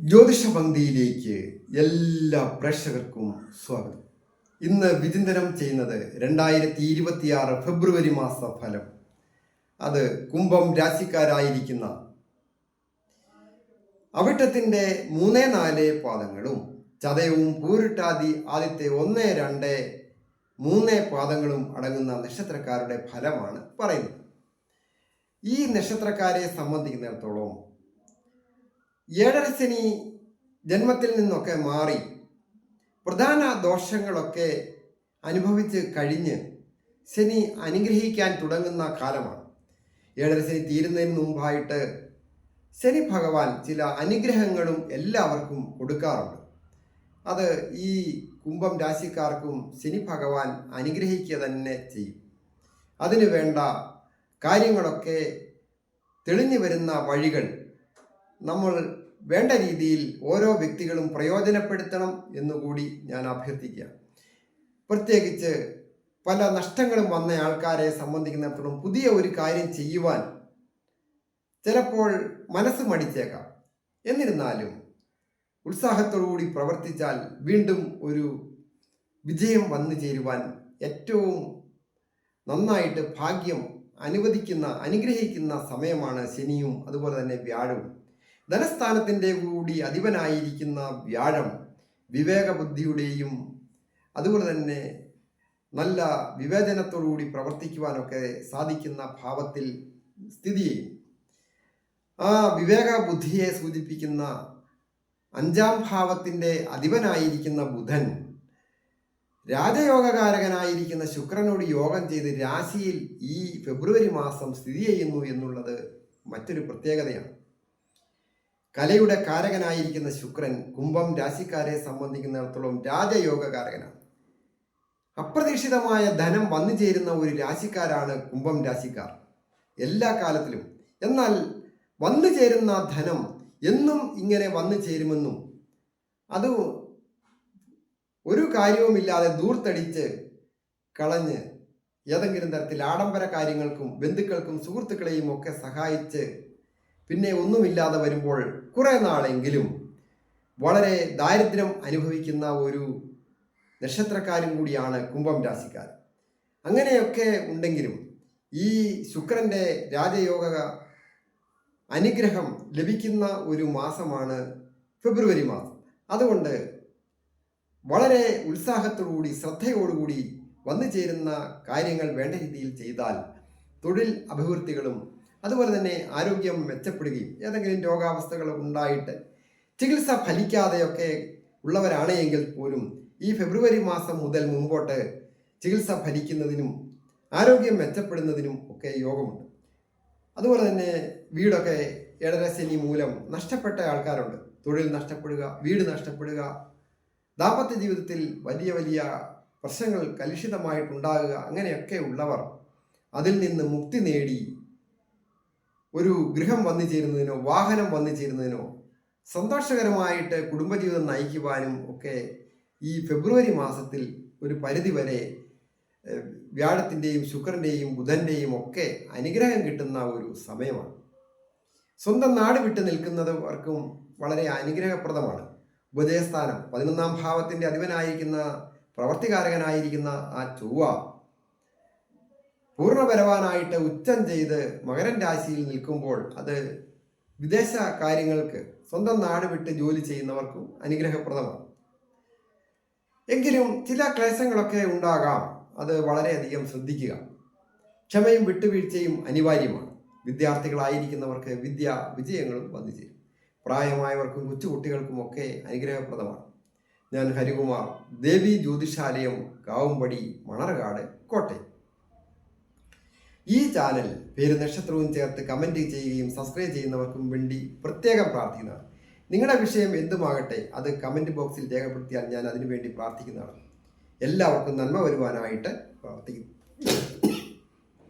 ജ്യോതിഷ പങ്ക്തിയിലേക്ക് എല്ലാ പ്രേക്ഷകർക്കും സ്വാഗതം. ഇന്ന് വിചിന്തനം ചെയ്യുന്നത് രണ്ടായിരത്തി ഇരുപത്തിയാറ് ഫെബ്രുവരി മാസ ഫലം അത് കുംഭം രാശിക്കാരായിരിക്കുന്ന അവിട്ടത്തിന്റെ മൂന്ന് നാല് പാദങ്ങളും ചതയവും പൂരിട്ടാതി ആദ്യത്തെ ഒന്ന് രണ്ട് മൂന്ന് പാദങ്ങളും അടങ്ങുന്ന നക്ഷത്രക്കാരുടെ ഫലമാണ് പറയുന്നത്. ഈ നക്ഷത്രക്കാരെ സംബന്ധിക്കുന്നിടത്തോളം ഏഴരശനി ജന്മത്തിൽ നിന്നൊക്കെ മാറി പ്രധാന ദോഷങ്ങളൊക്കെ അനുഭവിച്ച് കഴിഞ്ഞ് ശനി അനുഗ്രഹിക്കാൻ തുടങ്ങുന്ന കാലമാണ്. ഏഴരശനി തീരുന്നതിന് മുമ്പായിട്ട് ശനി ഭഗവാൻ ചില അനുഗ്രഹങ്ങളും എല്ലാവർക്കും കൊടുക്കാറുണ്ട്. അത് ഈ കുംഭം രാശിക്കാർക്കും ശനി ഭഗവാൻ അനുഗ്രഹിക്കുക തന്നെ ചെയ്യും. അതിനു വേണ്ട കാര്യങ്ങളൊക്കെ തെളിഞ്ഞു വരുന്ന വഴികൾ നമ്മൾ വേണ്ട രീതിയിൽ ഓരോ വ്യക്തികളും പ്രയോജനപ്പെടുത്തണം എന്നുകൂടി ഞാൻ അഭ്യർത്ഥിക്കുക പ്രത്യേകിച്ച് പല നഷ്ടങ്ങളും വന്ന ആൾക്കാരെ സംബന്ധിക്കുന്നിടത്തോളം പുതിയ ഒരു കാര്യം ചെയ്യുവാൻ ചിലപ്പോൾ മനസ്സ് മടിച്ചേക്കാം. എന്നിരുന്നാലും ഉത്സാഹത്തോടുകൂടി പ്രവർത്തിച്ചാൽ വീണ്ടും ഒരു വിജയം വന്നു ചേരുവാൻ ഏറ്റവും നന്നായിട്ട് ഭാഗ്യം അനുവദിക്കുന്ന അനുഗ്രഹിക്കുന്ന സമയമാണ് ശനിയും അതുപോലെ തന്നെ വ്യാഴവും. ധനസ്ഥാനത്തിന്റെ കൂടി അധിപനായിരിക്കുന്ന വ്യാഴം വിവേകബുദ്ധിയുടെയും അതുപോലെ തന്നെ നല്ല വിവേചനത്തോടുകൂടി പ്രവർത്തിക്കുവാനൊക്കെ സാധിക്കുന്ന ഭാവത്തിൽ സ്ഥിതി ചെയ്യും. ആ വിവേക ബുദ്ധിയെ സൂചിപ്പിക്കുന്ന അഞ്ചാം ഭാവത്തിന്റെ അധിപനായിരിക്കുന്ന ബുധൻ രാജയോഗകാരകനായിരിക്കുന്ന ശുക്രനോട് യോഗം ചെയ്ത് രാശിയിൽ ഈ ഫെബ്രുവരി മാസം സ്ഥിതി ചെയ്യുന്നു എന്നുള്ളത് മറ്റൊരു പ്രത്യേകതയാണ്. കലയുടെ കാരകനായിരിക്കുന്ന ശുക്രൻ കുംഭം രാശിക്കാരെ സംബന്ധിക്കുന്നിടത്തോളം രാജയോഗകാരകനാണ്. അപ്രതീക്ഷിതമായ ധനം വന്നു ചേരുന്ന ഒരു രാശിക്കാരാണ് കുംഭം രാശിക്കാർ. എല്ലാ കാലത്തിലും. എന്നാൽ വന്നു ചേരുന്ന ധനം എന്നും ഇങ്ങനെ വന്നു ചേരുമെന്നും. അത് ഒരു കാര്യവുമില്ലാതെ ദൂർത്തടിച്ച് കളഞ്ഞ് ഏതെങ്കിലും തരത്തിൽ ആഡംബര കാര്യങ്ങൾക്കും ബന്ധുക്കൾക്കും സുഹൃത്തുക്കളെയും ഒക്കെ സഹായിച്ച് പിന്നെ ഒന്നുമില്ലാതെ വരുമ്പോൾ കുറേ നാളെങ്കിലും വളരെ ദാരിദ്ര്യം അനുഭവിക്കുന്ന ഒരു നക്ഷത്രക്കാരും കൂടിയാണ് കുംഭം രാശിക്കാർ. അങ്ങനെയൊക്കെ ഉണ്ടെങ്കിലും ഈ ശുക്രന്റെ രാജയോഗ അനുഗ്രഹം ലഭിക്കുന്ന ഒരു മാസമാണ് ഫെബ്രുവരി മാസം. അതുകൊണ്ട് വളരെ ഉത്സാഹത്തോടുകൂടി ശ്രദ്ധയോടുകൂടി വന്നു ചേരുന്ന കാര്യങ്ങൾ വേണ്ട രീതിയിൽ ചെയ്താൽ തൊഴിൽ അഭിവൃദ്ധികളും അതുപോലെ തന്നെ ആരോഗ്യം മെച്ചപ്പെടുകയും ഏതെങ്കിലും രോഗാവസ്ഥകൾ ഉണ്ടായിട്ട് ചികിത്സ ഫലിക്കാതെയൊക്കെ ഉള്ളവരാണ് എങ്കിൽ പോലും ഈ ഫെബ്രുവരി മാസം മുതൽ മുമ്പോട്ട് ചികിത്സ ഫലിക്കുന്നതിനും ആരോഗ്യം മെച്ചപ്പെടുന്നതിനും ഒക്കെ യോഗമുണ്ട്. അതുപോലെ തന്നെ വീടൊക്കെ ഏഴരശനി മൂലം നഷ്ടപ്പെട്ട ആൾക്കാരുണ്ട്. തൊഴിൽ നഷ്ടപ്പെടുക വീട് നഷ്ടപ്പെടുക ദാമ്പത്യ ജീവിതത്തിൽ വലിയ വലിയ പ്രശ്നങ്ങൾ കലുഷിതമായിട്ടുണ്ടാകുക അങ്ങനെയൊക്കെ ഉള്ളവർ അതിൽ നിന്ന് മുക്തി നേടി ഒരു ഗൃഹം വന്നു ചേരുന്നതിനോ വാഹനം വന്നു ചേരുന്നതിനോ സന്തോഷകരമായിട്ട് കുടുംബജീവിതം നയിക്കുവാനും ഒക്കെ ഈ ഫെബ്രുവരി മാസത്തിൽ ഒരു പരിധിവരെ വ്യാഴത്തിന്റെയും ശുക്രന്റെയും ബുധന്റെയും ഒക്കെ അനുഗ്രഹം കിട്ടുന്ന ഒരു സമയമാണ്. സ്വന്തം നാട് വിട്ടു നിൽക്കുന്നവർക്കും വളരെ അനുഗ്രഹപ്രദമാണ്. ഉപദേശസ്ഥാനം പതിനൊന്നാം ഭാവത്തിന്റെ അധിപനായിരിക്കുന്ന പ്രവർത്തികാരകനായിരിക്കുന്ന ആ ചൊവ്വ പൂർണപരവാനായിട്ട് ഉച്ചം ചെയ്ത് മകരൻ രാശിയിൽ നിൽക്കുമ്പോൾ അത് വിദേശ കാര്യങ്ങൾക്ക് സ്വന്തം നാട് വിട്ട് ജോലി ചെയ്യുന്നവർക്കും അനുഗ്രഹപ്രദമാണ്. എങ്കിലും ചില ക്ലേശങ്ങളൊക്കെ ഉണ്ടാകാം. അത് വളരെയധികം ശ്രദ്ധിക്കുക. ക്ഷമയും വിട്ടുവീഴ്ചയും അനിവാര്യമാണ്. വിദ്യാർത്ഥികളായിരിക്കുന്നവർക്ക് വിദ്യ വിജയങ്ങളും വന്നു ചേരും പ്രായമായവർക്കും കൊച്ചുകുട്ടികൾക്കും ഒക്കെ അനുഗ്രഹപ്രദമാണ്. ഞാൻ ഹരികുമാർ ദേവി ജ്യോതിഷാലയം കാവുംപടി മണർകാട് കോട്ടയം. ഈ ചാനൽ പേര് നക്ഷത്രവും ചേർത്ത് കമന്റ് ചെയ്യുകയും സബ്സ്ക്രൈബ് ചെയ്യുന്നവർക്കും വേണ്ടി പ്രത്യേകം പ്രാർത്ഥിക്കുന്നതാണ്. നിങ്ങളുടെ വിഷയം എന്തുമാകട്ടെ അത് കമന്റ് ബോക്സിൽ രേഖപ്പെടുത്തിയാൽ ഞാൻ അതിനുവേണ്ടി പ്രാർത്ഥിക്കുന്നതാണ്. എല്ലാവർക്കും നന്മ വരുവാനായിട്ട് പ്രാർത്ഥിക്കുന്നു.